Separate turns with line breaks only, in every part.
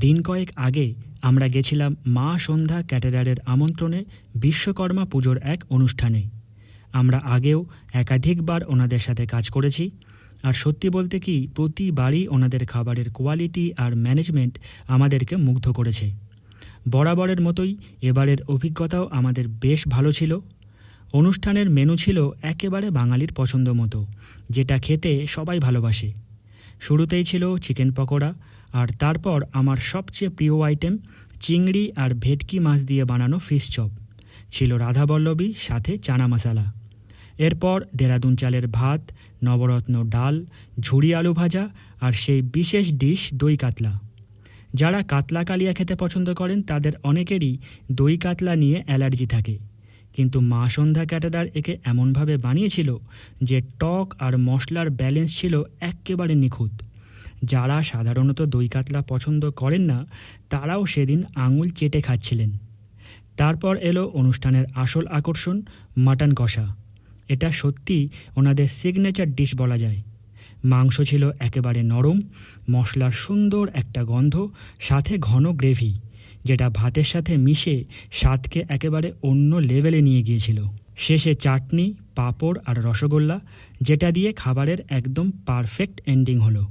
দিন কয়েক আগে আমরা গেছিলাম মা সন্ধ্যা ক্যাটেরারের আমন্ত্রণে বিশ্বকর্মা পুজোর এক অনুষ্ঠানে। আমরা আগেও একাধিকবার ওনাদের সাথে কাজ করেছি। আর সত্যি বলতে কি, প্রতিবারই ওনাদের খাবারের কোয়ালিটি আর ম্যানেজমেন্ট আমাদেরকে মুগ্ধ করেছে। বরাবরের মতোই এবারের অভিজ্ঞতাও আমাদের বেশ ভালো ছিল। অনুষ্ঠানের মেনু ছিল একেবারে বাঙালির পছন্দ মতো, যেটা খেতে সবাই ভালোবাসে। শুরুতেই ছিল চিকেন পকোড়া, আর তারপর আমার সবচেয়ে প্রিয় আইটেম চিংড়ি আর ভেটকি মাছ দিয়ে বানানো ফিশ চপ ছিল রাধাবল্লভী সাথে চানা মশালা। এরপর দেরাদুন চালের ভাত, নবরত্ন ডাল ঝুড়ি আলু ভাজা আর সেই বিশেষ ডিশ দই কাতলা। যারা কাতলা কালিয়া খেতে পছন্দ করেন, তাদের অনেকেরই দই কাতলা নিয়ে অ্যালার্জি থাকে। কিন্তু মা সন্ধ্যা ক্যাটারার একে এমনভাবে বানিয়েছিল যে টক আর মশলার ব্যালেন্স ছিল এক্কেবারে নিখুঁত। যারা সাধারণত দই কাতলা পছন্দ করেন না, তারাও সেদিন আঙুল চেটে খাচ্ছিলেন। তারপর এলো অনুষ্ঠানের আসল আকর্ষণ, মাটন কষা। এটা সত্যি ওনাদের সিগনেচার ডিশ বলা যায়। মাংস ছিল একেবারে নরম, মশলার সুন্দর একটা গন্ধ, সাথে ঘন গ্রেভি যেটা ভাতের সাথে মিশে স্বাদকে একেবারে অন্য লেভেলে নিয়ে গিয়েছিল। শেষে চাটনি, পাঁপড় আর রসগোল্লা, যেটা দিয়ে খাবারের একদম পারফেক্ট এন্ডিং হলো।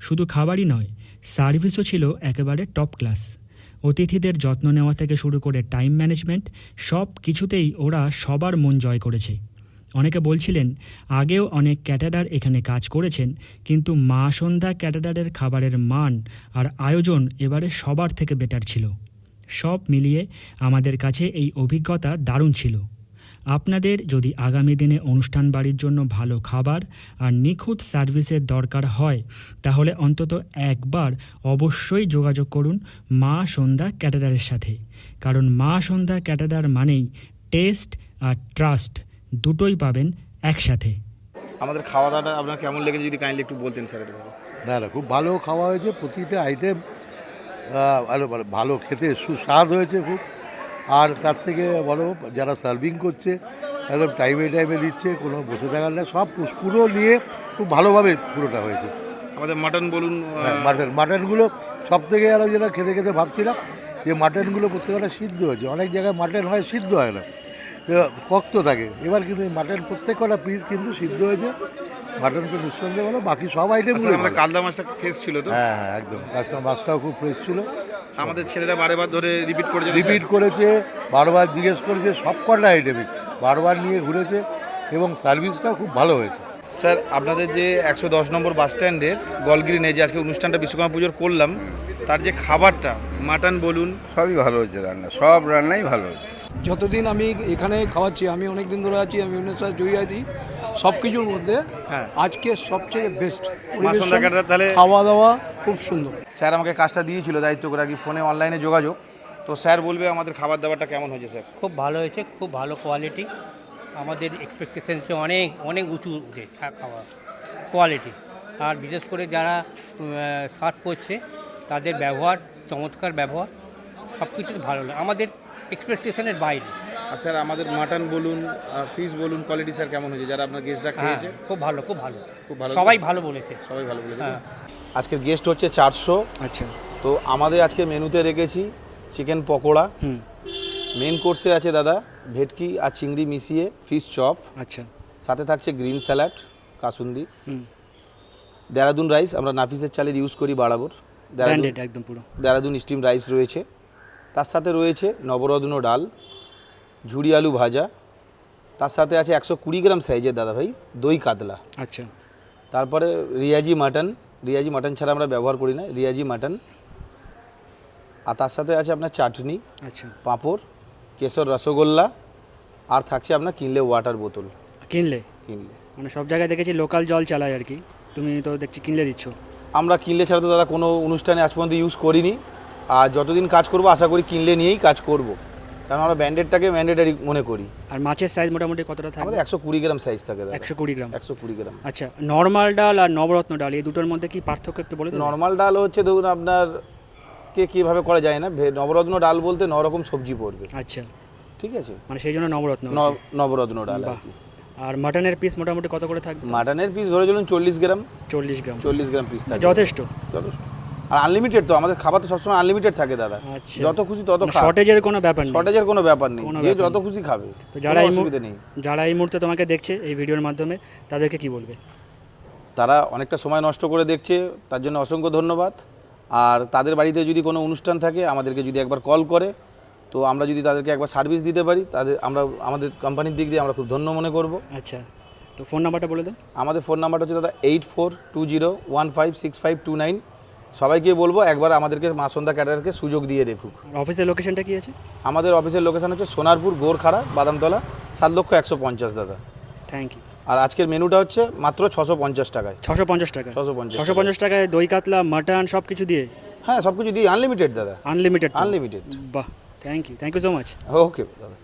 শুধু খাবারই নয়, সার্ভিসও ছিল একেবারে টপ ক্লাস অতিথিদের যত্ন নেওয়া থেকে শুরু করে টাইম ম্যানেজমেন্ট সব কিছুতেই ওরা সবার মন জয় করেছে। অনেকে বলছিলেন, আগেও অনেক ক্যাটারার এখানে কাজ করেছেন, কিন্তু মা সন্ধ্যা ক্যাটারারের খাবারের মান আর আয়োজন এবারে সবার থেকে বেটার ছিল। সব মিলিয়ে আমাদের কাছে এই অভিজ্ঞতা দারুণ ছিল। আপনাদের যদি আগামী দিনে অনুষ্ঠান বাড়ির জন্য ভালো খাবার আর নিখুঁত সার্ভিসের দরকার হয় তাহলে অন্তত একবার অবশ্যই যোগাযোগ করুন মা সন্ধ্যা ক্যাটারারের সাথে। কারণ মা সন্ধ্যা ক্যাটারার মানেই টেস্ট আর ট্রাস্ট দুটোই পাবেন একসাথে।
আমাদের খাওয়া দাওয়াটা আপনার কেমন লেগেছে যদি কাইন্ডলি একটু বলতেন স্যার
না না খুব ভালো খাওয়া হয়েছে। প্রতিটা আইটেম ভালো মানে ভালো খেতে সুস্বাদ হয়েছে খুব। আর তার থেকে বড় যারা সার্ভিং করছে একদম টাইমে টাইমে দিচ্ছে কোনো বসে থাকার না সব পুরো নিয়ে খুব ভালোভাবে পুরোটা হয়েছে।
আমাদের মাটন বলুন
হ্যাঁ, মাটন মাটনগুলো সব থেকে আরও যেটা খেতে খেতে ভাবছিলাম যে মাটনগুলো প্রত্যেকটা সিদ্ধ হয়েছে। অনেক জায়গায় মাটন হয় সিদ্ধ হয় না। তো শক্ত থাকে। এবার কিন্তু মাটন প্রত্যেকটা পিস কিন্তু সিদ্ধ হয়েছে। মাটন তো নিঃসন্দেহে ভালো বাকি সব আইটেমগুলো
আসলে আমাদের কালদা মাছটা ফ্রেশ ছিল তো?
হ্যাঁ হ্যাঁ একদম। মাছটা মাছটাও খুব ফ্রেশ ছিল।
আমাদের ছেলেরা বারে বার ধরে রিপিট করে যাবে
রিপিট করেছে বারবার জিজ্ঞেস করেছে সব কটা আইটেমই বারবার নিয়ে ঘুরেছে এবং সার্ভিসটাও খুব ভালো হয়েছে।
স্যার আপনাদের যে একশো দশ নম্বর বাস স্ট্যান্ডের গলগ্রিনে যে আজকে অনুষ্ঠানটা বিশ্বকর্মা পুজোর করলাম তার যে খাবারটা মাটন বলুন।
সবই ভালো হয়েছে রান্না সব রান্নাই ভালো হয়েছে।
যতদিন আমি এখানে খাওয়াচ্ছি আমি অনেক দিন ধরে আছি আমি সাথে জয়ী আছি সব কিছুর মধ্যে
হ্যাঁ।
আজকে সবচেয়ে বেস্ট
তাহলে
খাওয়া দাওয়া খুব সুন্দর।
স্যার আমাকে কাজটা দিয়েছিল দায়িত্ব করে আর কি ফোনে অনলাইনে যোগাযোগ। তো স্যার বলবে আমাদের খাবার দাবারটা কেমন হয়েছে স্যার?
খুব ভালো হয়েছে খুব ভালো কোয়ালিটি আমাদের এক্সপেকটেশন চেয়ে অনেক অনেক উঁচু খাওয়া কোয়ালিটি আর বিশেষ করে যারা সার্ভ করছে তাদের ব্যবহার চমৎকার ব্যবহার সব কিছু ভালো। লাগে আমাদের এক্সপেকটেশনের বাইরে।
আর স্যার আমাদের মাটন বলুন ফিশ বলুন কোয়ালিটি স্যার কেমন হয়েছে? যারা আপনার গেস্টরা
হ্যাঁ
খেয়েছে?
খুব ভালো খুব ভালো।
খুব ভালো।
সবাই ভালো বলেছে।
সবাই ভালো বলেছে।
হ্যাঁ।
আজকের গেস্ট হচ্ছে চারশো।
আচ্ছা।
তো আমাদের আজকে মেনুতে রেখেছি চিকেন পকোড়া।
হুম।
মেন কোর্সে আছে দাদা ভেটকি আর চিংড়ি মিশিয়ে ফিশ চপ
আচ্ছা।
সাথে থাকছে গ্রিন স্যালাড কাসুন্দি।
হুম।
দেরাদুন রাইস আমরা নাফিসের চালের ইউজ করি বাড়াবর। দেরাদুন
একদম পুরো।
দেরাদুন স্টিম রাইস রয়েছে। তার সাথে রয়েছে নবরত্ন ডাল। ঝুড়ি আলু ভাজা তার সাথে আছে একশো কুড়ি গ্রাম সাইজের দাদা ভাই দই কাতলা।
আচ্ছা।
তারপরে রিয়াজি মাটন রিয়াজি মাটন ছাড়া আমরা ব্যবহার করি না রিয়াজি মাটন। আর তার সাথে আছে আপনার চাটনি
আচ্ছা।
পাঁপড় কেশর রসগোল্লা আর থাকছে আপনার কিনলে ওয়াটার বোতল
কিনলে?
কিনলে।
মানে সব জায়গায় দেখেছি লোকাল জল চালায় আর কি। তুমি তো দেখছি কিনলে দিচ্ছ।
আমরা কিনলে ছাড়া তো দাদা কোনো অনুষ্ঠানে আজ পর্যন্ত ইউজ করিনি। আর যতদিন কাজ করব আশা করি কিনলে নিয়েই কাজ করব। কারণ আমরা ব্যান্ডেডটাকে ম্যান্ডেটারি মনে করি।
আর মাছের সাইজ মোটামুটি কতটা থাকে
আমাদের একশো কুড়ি গ্রাম সাইজ থাকে
একশো কুড়ি গ্রাম।
একশো কুড়ি গ্রাম।
আচ্ছা নর্মাল ডাল আর নবরত্ন ডাল এই দুটোর মধ্যে কি পার্থক্য একটু বলে
নর্মাল ডাল হচ্ছে ধরুন আপনার কে কীভাবে করা যায় না নবরত্ন ডাল বলতে ন রকম সবজি পড়বে।
আচ্ছা।
ঠিক আছে?
মানে সেই জন্য নবরত্ন
নবরত্ন ডাল আর
আর মাটনের পিস মোটামুটি কত করে থাকবে?
মাটনের পিস ধরে চলুন চল্লিশ গ্রাম।
চল্লিশ গ্রাম।
চল্লিশ গ্রাম পিস থাকে
যথেষ্ট?
যথেষ্ট। আর আনলিমিটেড তো আমাদের খাবার তো সবসময় আনলিমিটেড থাকে দাদা।
আচ্ছা।
যত খুশি তত খা
শর্টেজের কোনো ব্যাপার নেই।
শর্টেজের কোনো ব্যাপার নেই। যে যত খুশি খাবে।
তো যারা এই
অসুবিধা
মুহূর্তে
নেই।
যারা এই মুহূর্তে তোমাকে দেখছে এই ভিডিওর মাধ্যমে তাদেরকে কি বলবে?
তারা অনেকটা সময় নষ্ট করে দেখছে তার জন্য অসংখ্য ধন্যবাদ। আর তাদের বাড়িতে যদি কোনো অনুষ্ঠান থাকে আমাদেরকে যদি একবার কল করে তো আমরা যদি তাদেরকে একবার সার্ভিস দিতে পারি তাদের আমরা আমাদের কোম্পানির দিক দিয়ে আমরা খুব ধন্য মনে করব।
আচ্ছা। তো ফোন নাম্বারটা বলে দাও।
আমাদের ফোন নাম্বারটা হচ্ছে দাদা eight four two zero one five six five two nine সবাইকে বলব একবার আমাদেরকে মা সন্ধ্যা ক্যাটারকে সুযোগ দিয়ে দেখুক।
অফিসের লোকেশনটা কি আছে?
আমাদের অফিসের লোকেশন হচ্ছে সোনারপুর গোরখাড়া বাদামতলা সাত লক্ষ একশো পঞ্চাশ দাদা।
থ্যাংক ইউ
আর আজকের মেনুটা হচ্ছে মাত্র ছশো পঞ্চাশ টাকায়।
ছশো পঞ্চাশ টাকা?
650
ছশো পঞ্চাশ টাকায়। দই কাতলা মাটন সব কিছু দিয়ে?
হ্যাঁ সব কিছু দিয়ে আনলিমিটেড দাদা।
আনলিমিটেড
আনলিমিটেড
বাহ thank you thank you so much
okay দাদা।